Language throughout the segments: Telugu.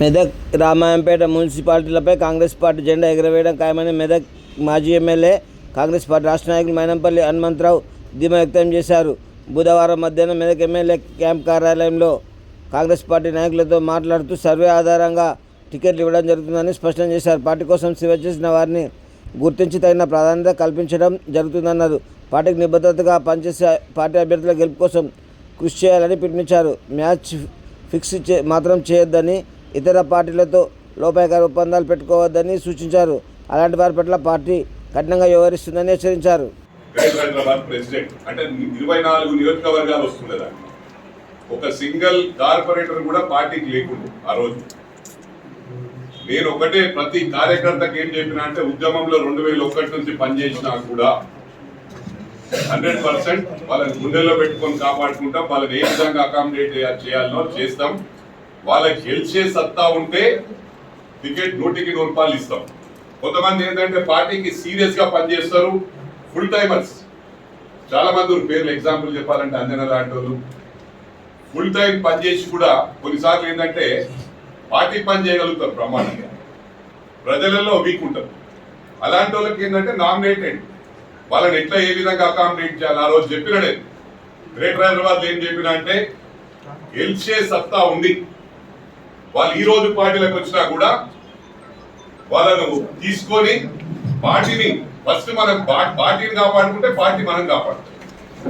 మెదక్ రామాయంపేట మున్సిపాలిటీలపై కాంగ్రెస్ పార్టీ జెండా ఎగురవేయడం ఖాయమని మెదక్ మాజీ ఎమ్మెల్యే కాంగ్రెస్ పార్టీ రాష్ట్ర నాయకులు మైనంపల్లి హనుమంతరావు ధీమా వ్యక్తం చేశారు. బుధవారం మధ్యాహ్నం మెదక్ ఎమ్మెల్యే క్యాంప్ కార్యాలయంలో కాంగ్రెస్ పార్టీ నాయకులతో మాట్లాడుతూ సర్వే ఆధారంగా టికెట్లు ఇవ్వడం జరుగుతుందని స్పష్టం చేశారు. పార్టీ కోసం సేవ చేసిన వారిని గుర్తించి తగిన ప్రాధాన్యత కల్పించడం జరుగుతుందన్నారు. పార్టీకి నిబద్ధతగా పనిచేసే పార్టీ అభ్యర్థుల గెలుపు కోసం కృషి చేయాలని పిలుపునిచ్చారు. మ్యాచ్ ఫిక్స్ చే మాత్రం చేయొద్దని ఇతర పార్టీలతో లోపాయకార ఒప్పందాలు పెట్టుకోవద్దని సూచించారు. అలాంటి వారి పట్ల పార్టీ కఠినంగా వ్యవహరిస్తుందని హెచ్చరించారు. ప్రెసిడెంట్ అంటే ఇరవై నాలుగు నియోజకవర్గాలు వస్తుంది ఒక సింగిల్ కార్పొరేటర్ కూడా పార్టీకి లేకుండా ఆ రోజు. నేను ఒకటే ప్రతి కార్యకర్తకి ఏం చెప్పిన అంటే ఉద్యమంలో రెండు వేల ఒకటి నుంచి పనిచేసినా కూడా హండ్రెడ్ పర్సెంట్ వాళ్ళని గుండెల్లో పెట్టుకొని కాపాడుకుంటాం. వాళ్ళని ఏ విధంగా అకామిడేట్ చేయాలనో చేస్తాం. వాళ్ళకి గెలిచే సత్తా ఉంటే టికెట్ నూటికి నూరు రూపాయలు ఇస్తాం. కొంతమంది ఏంటంటే పార్టీకి సీరియస్గా పనిచేస్తారు ఫుల్ టైమర్స్. చాలా మంది పేర్లు ఎగ్జాంపుల్ చెప్పాలంటే అంజన లాంటి వాళ్ళు. ఫుల్ టైం పనిచేసి కూడా కొన్నిసార్లు ఏంటంటే పార్టీ పని చేయగలుగుతారు ప్రమాణంగా ప్రజలలో వీక్ ఉంటారు. అలాంటి వాళ్ళకి ఏంటంటే నామినేటెడ్ వాళ్ళని ఎట్లా ఏ విధంగా అకామిడేట్ చేయాలి? ఆ రోజు చెప్పినడే. గ్రేటర్ హైదరాబాద్ ఏం చెప్పిన అంటే గెలిచే సత్తా ఉంది. వాళ్ళు ఈ రోజు పార్టీలకు వచ్చినా కూడా వాళ్ళను తీసుకొని పార్టీని ఫస్ట్ మనం పా- పార్టీని కాపాడుకుంటే పార్టీ మనం కాపాడుతాం.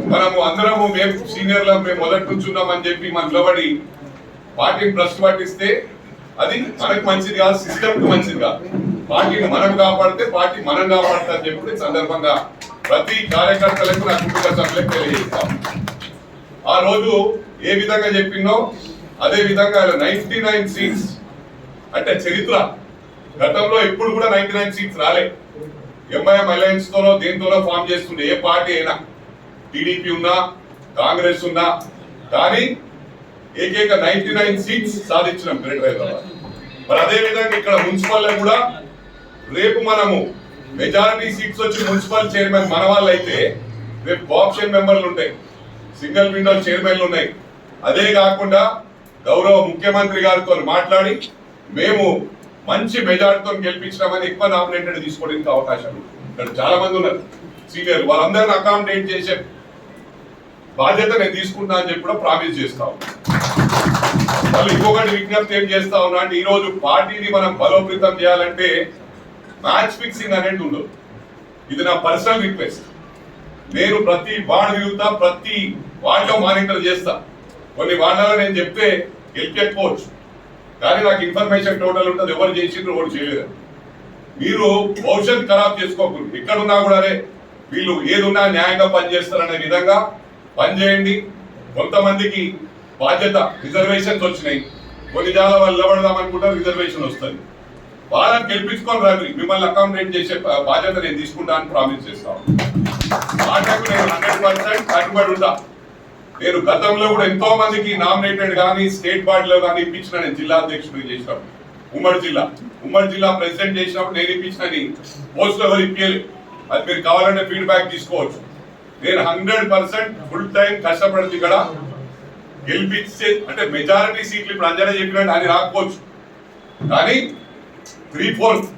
మనము అందరము మేము సీనియర్లు మేము మొదటి నుంచి చెప్పి మనం నిలబడి పార్టీని ప్రశ్న పట్టిస్తే అది మనకు మంచిది కాదు సిస్టమ్కి మంచిది కాదు. పార్టీని మనం కాపాడితే పార్టీ మనం కాపాడుతా అని చెప్పి సందర్భంగా ప్రతి కార్యకర్తలకు నా కుటుంబ సభ్యులకు తెలియజేస్తాం. ఆ రోజు ఏ విధంగా చెప్పిందో అదే విధంగా నైన్టీ నైన్ సీట్స్ అంటే చరిత్ర. గతంలో ఇప్పుడు కూడా నైన్టీ నైన్ సీట్స్ రాలే ఎంఐఎం అలయన్స్ తోనో దేంతోనో ఫామ్ చేస్తుండే. ఏ పార్టీ అయినా. టీడీపీ ఉన్నా కాంగ్రెస్ ఉన్నా. కానీ ఏకైక నైన్టీ నైన్ సీట్స్ సాధించినాం గ్రేటర్ హైదరాబాద్. మరి అదే విధంగా ఇక్కడ మున్సిపల్ కూడా రేపు మనము మెజారిటీ సీట్స్ వచ్చి మున్సిపల్ చైర్మన్ మన వాళ్ళు అయితే రేపు ఆప్షన్ మెంబర్లు ఉంటాయి. సింగిల్ విండో చైర్మన్లు ఉన్నాయి. అదే కాకుండా గౌరవ ముఖ్యమంత్రి గారితో మాట్లాడి మేము మంచి మెజార్టీతో గెలిపించినామని ఎక్కువ నామినేటెడ్ తీసుకోవడానికి అవకాశం ఇక్కడ చాలా మంది ఉన్నారు. సీనియర్ వాళ్ళందరిని అకామిడేట్ చేసే బాధ్యత నేను తీసుకుంటా అని చెప్పి కూడా ప్రామిస్ చేస్తాం వాళ్ళు ఇంకొకటి విజ్ఞప్తి ఏం చేస్తా ఉన్నా అంటే ఈరోజు పార్టీని మనం బలోపేతం చేయాలంటే మ్యాచ్ ఫిక్సింగ్ అనేది ఉండదు. ఇది నా పర్సనల్ రిక్వెస్ట్ నేను ప్రతి వార్డు తిరుగుతా ప్రతి వార్డులో మానిటర్ చేస్తా. కొన్ని వార్డులలో నేను చెప్తే గెలిచకపోవచ్చు కానీ నాకు ఇన్ఫర్మేషన్ టోటల్ ఉంటుంది ఎవరు చేసిండ్రు ఎవరు చేయలేదు. మీరు భవిష్యత్ ఖరాబ్ చేసుకోకూడదు ఎక్కడున్నా కూడా అరే వీళ్ళు ఏదున్నా న్యాయంగా పనిచేస్తారనే విధంగా పనిచేయండి. కొంతమందికి బాధ్యత రిజర్వేషన్స్ వచ్చినాయి. కొన్ని జాల వాళ్ళు నిలబడదాం అనుకుంటారు రిజర్వేషన్ వస్తుంది. వాళ్ళని గెలిపించుకొని రాదు మిమ్మల్ని అకామిడేట్ చేసే బాధ్యత నేను తీసుకుంటా అని ప్రామిస్ చేస్తాను నేను హండ్రెడ్ పర్సెంట్ కట్టుబడి ఉంటా. నేను గతంలో కూడా ఎంతో మందికి నామినేటెడ్ కానీ స్టేట్ బాడీలో కానీ ఇప్పించిన నేను జిల్లా అధ్యక్షుడు చేసినప్పుడు. ఉమ్మడి జిల్లా. ఉమ్మడి జిల్లా ప్రెసిడెంట్ చేసినప్పుడు నేను ఇప్పించినని పోస్ట్ ఎవరు ఇప్పించలేదు అది మీరు కావాలంటే ఫీడ్బ్యాక్ తీసుకోవచ్చు. నేను హండ్రెడ్ పర్సెంట్ ఫుల్ టైం కష్టపడింది ఇక్కడ గెలిపించే అంటే మెజారిటీ సీట్లు ఇప్పుడు అంజనా చెప్పినట్టు అది రాకపోవచ్చు. కానీ three fourth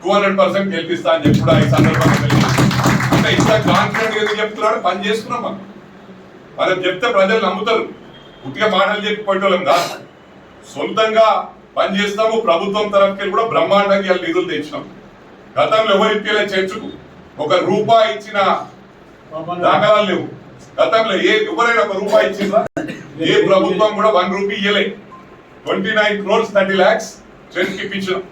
two hundred percent గెలిపిస్తా అని చెప్పి కూడా ఈ సందర్భంగా అంటే ఇంత కాన్ఫిడెంట్ ఎందుకు చెప్తున్నాడు? పని చేస్తున్నాం మనం. మనం చెప్తే ప్రజలు నమ్ముతారు. ఉట్టిగా మాటలు చెప్పిపోయేటోళ్ళం కాదు. సొంతంగా పని చేస్తాము ప్రభుత్వం తరఫుకి కూడా బ్రహ్మాండంగా ఇవాళ నిధులు తెచ్చినాం. గతంలో ఎవరు ఇప్పలే చర్చకు? ఒక రూపాయి ఇచ్చిన దాఖలాలు లేవు. గతంలో ఏ ఎవరైనా ఒక రూపాయి ఇచ్చిందా ఏ ప్రభుత్వం కూడా వన్ రూపీ ఇయ్యలే. Twenty nine crores thirty lakhs చర్చకి ఇప్పించినాం.